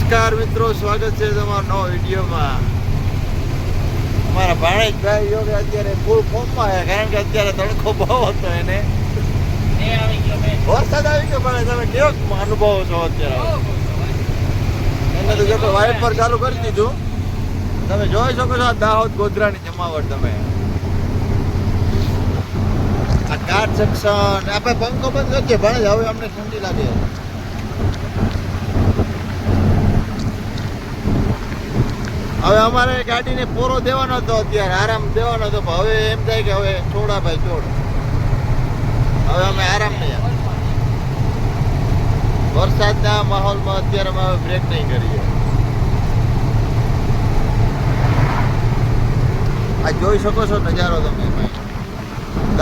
નમસ્કાર મિત્રો સ્વાગત છે તમારા નવો વિડીયોમાં. અમારા ભાણેજભાઈ યોગ અત્યારે ફૂલ ફોર્મમાં છે કારણ કે અત્યારે તડકો બહુ હતો એને. વરસાદ આવી ગયો પણ તમે કેવો અનુભવો છો અત્યારે? એને તો જોકે વાઇપર ચાલુ કરી દીધું. તમે જોઈ શકો છો આ દાહોદ ગોધરાની જમાવટ તમે. આ કાર સેક્શન આપણે પંખો બંધ કરીએ ભાણેજ હવે અમને ઠંડી લાગે. હવે અમારે ગાડીને પોરો દેવાનો હતો અત્યારે, આરામ દેવાનો હતો હવે એમ થાય કે હવે છોડા ભાઈ છોડ. હવે અમે આરામ નહીં વરસાદના માહોલમાં અત્યારે અમે બ્રેક નહીં કરીએ. આ જોઈ શકો છો નજારો તમે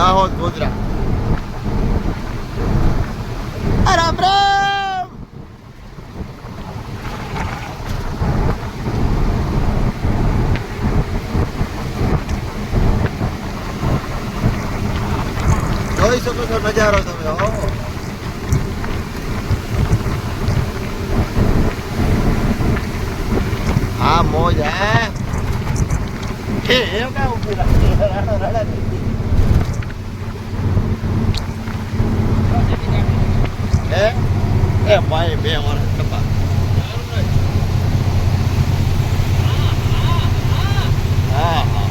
દાહોદ ગોધરા. રામ રામ જોઈ શકો છો નજારો તમે, હા. મોજ, હે. એમ ના ઊભી રાખી. એ ભાઈ, બે વર્ષ કપા હા હા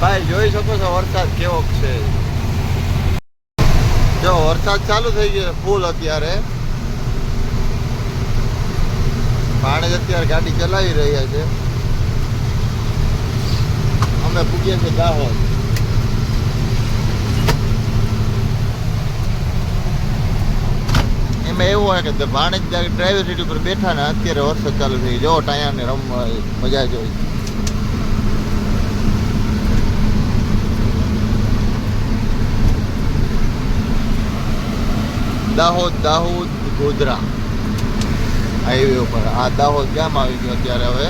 ભાઈ જોઈ શકો છો વરસાદ કેવો છે. જો વરસાદ ચાલુ થઈ ગયો ફૂલ અત્યારે. ભાણેજ અત્યારે ગાડી ચલાવી રહ્યા છે. અમે પૂગીએ છીએ દાહોદ. એમાં એવું હોય કે ભાણેજ ડ્રાઈવર સીટ ઉપર બેઠા ને અત્યારે વરસાદ ચાલુ થઈ ગયો. ટાયાને રમવા મજા જોઈ દાહોદ દાહોદ, ગોધરા. હાઈવે ઉપર. આ દાહોદ ગામ આવી ગયો અત્યારે હવે?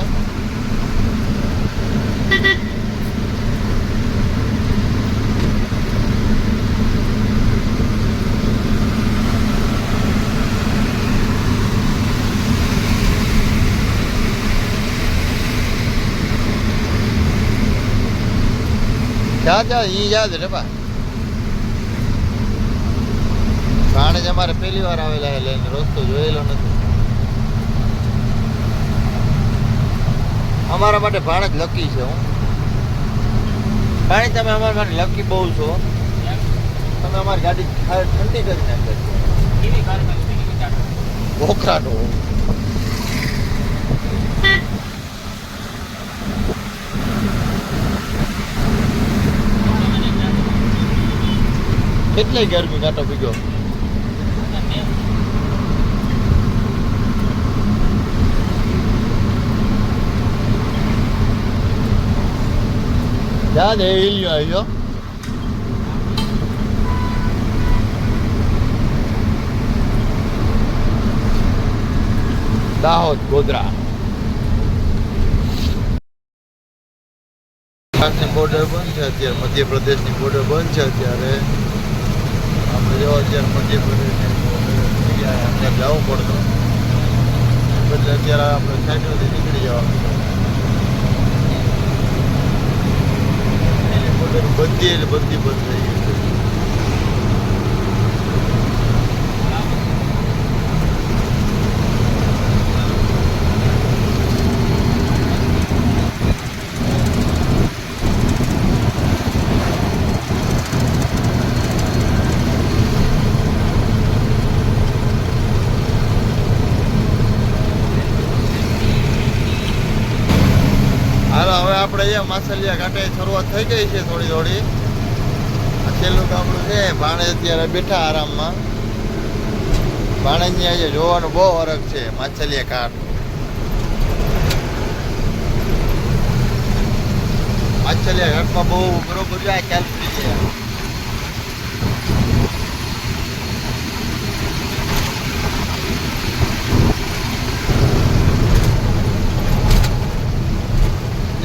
જા જા, ઈ યાદ રે બા. ભાણેજ અમારે પહેલી વાર આવેલા એટલે એનો રસ્તો જોયેલો નથી. અમારા માટે ભાણેજ લકી છે હું. ભાણેજ તમે અમારા માટે લકી બહુ છો. તમે અમારી ગાડી ઠંડી કરી નાખે ઓખરાનો કેટલી ગરમી કાંટો પીગો જા દે હિલ્યો આવ્યો દાહોદ ગોધરા ગુજરાતની બોર્ડર બંધ છે અત્યારે મધ્યપ્રદેશની બોર્ડર બંધ છે અત્યારે આપણે જો અત્યારે મધ્યપ્રદેશની જવું પડતું એટલે અત્યારે આપણે સાઈડથી નીકળી જવાનું એની બોર્ડર બધી એટલે બધી બંધ થઈ ગઈ છે હાલો હવે આપણે અહીંયા માસલિયા ઘાટે શરૂઆત થઈ ગઈ છે થોડી થોડી. આ છેલ્લું ગામડું છે, ભાણે અત્યારે બેઠા આરામમાં. ભાણેજની આજે જોવાનું બહુ ફરક છે, માછલિયા ઘાટ. માછલિયા ઘાટમાં બહુ બરોબર જાય ચાલતી છે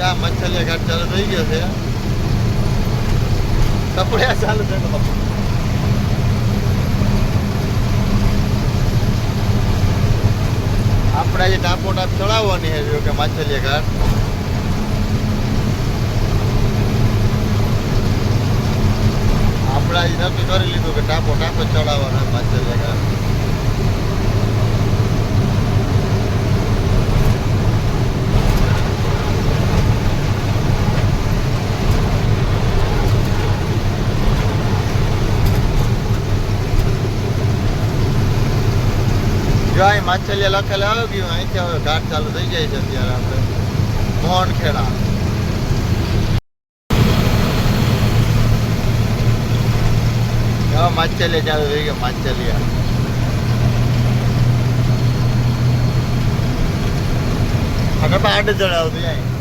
આ મચ્છલિયા ઘાટ ચાલુ થઈ ગયો છે. કપડા ચાલુ છે આપણે આજે ટાપો ટાપ ચડાવવાની છે કે માછલીયા ઘાટ. આપણે આજે નક્કી કરી લીધું કે ટાપો ટાપ જ ચડાવવાનો ઘાટ. જો અહીં માછલીએ લખેલા આવે ગયું અહીંથી હવે ઘાટ ચાલુ થઈ જાય છે અત્યારે આપણે. મોહનખેડા. હવે માછલીયા ચાલુ થઈ ગયા? માછલીયા. આગળ આડે જણ આવતું અહીં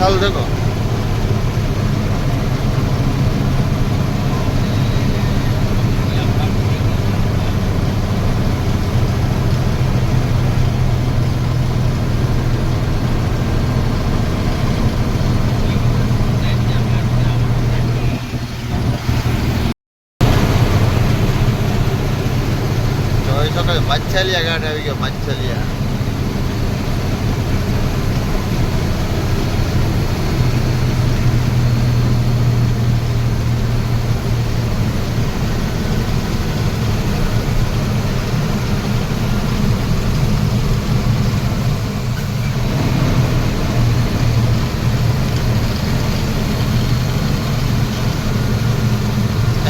એ દેખો. મચ્છલિયા ઘાટ આવી ગયો મચ્છલિયા.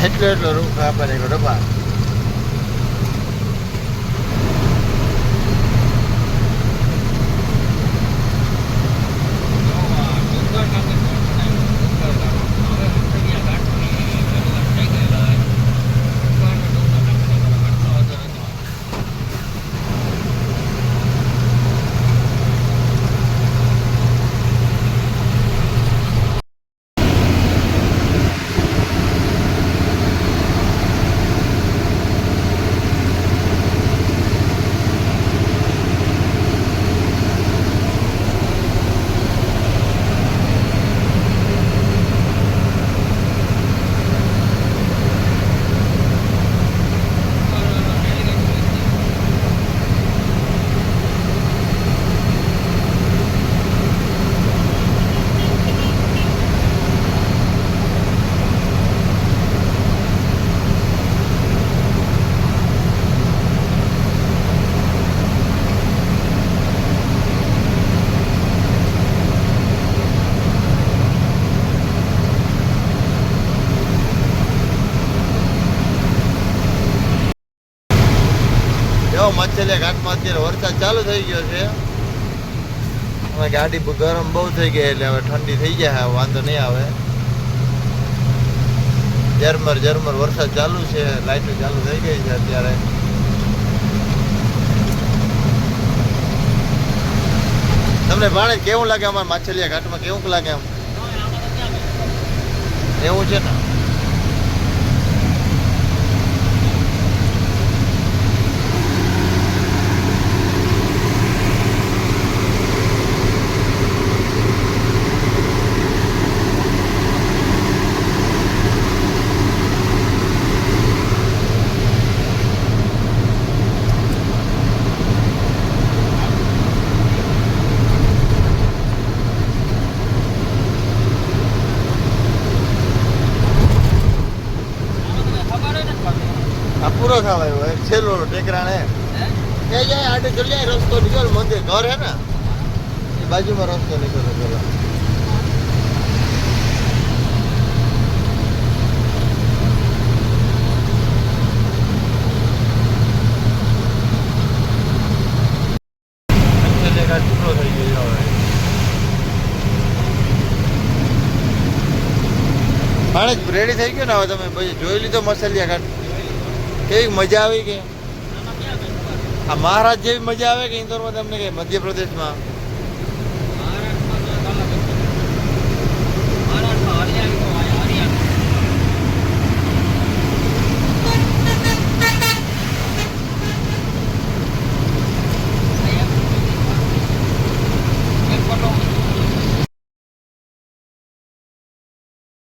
એટલો એટલો રૂમ આપણને ડબ્બા જો મચ્છલિયા ઘાટમાં અત્યારે વરસાદ ચાલુ થઈ ગયો છે. હવે ગાડી ગરમ બહુ થઈ ગઈ એટલે હવે ઠંડી થઈ જાય વાંધો નહીં આવે. ઝરમર ઝરમર વરસાદ ચાલુ છે, લાઈટો ચાલુ થઈ ગઈ છે અત્યારે. તમને ભાણે કેવું લાગે અમારા માછલિયા ઘાટમાં? કેવું લાગે એમ એવું છે ને? આ પૂરો થવાયો આવ્યો એક છેલ્લો ટેકરાણે એ જાય આડે ચડી જાય રસ્તો નીકળ મંદિર ઘર હે ને એ બાજુમાં રસ્તો નીકળ્યો પેલા. પૂરો થઈ ગયો માણસ રેડી થઈ ગયો ને હવે તમે પછી જોઈ લીધો મસાલિયા ઘાટ. કેવી મજા આવી કે? આ મહારાજ જેવી મજા આવે કે ઇન્દોરમાં તમને કે મધ્યપ્રદેશમાં?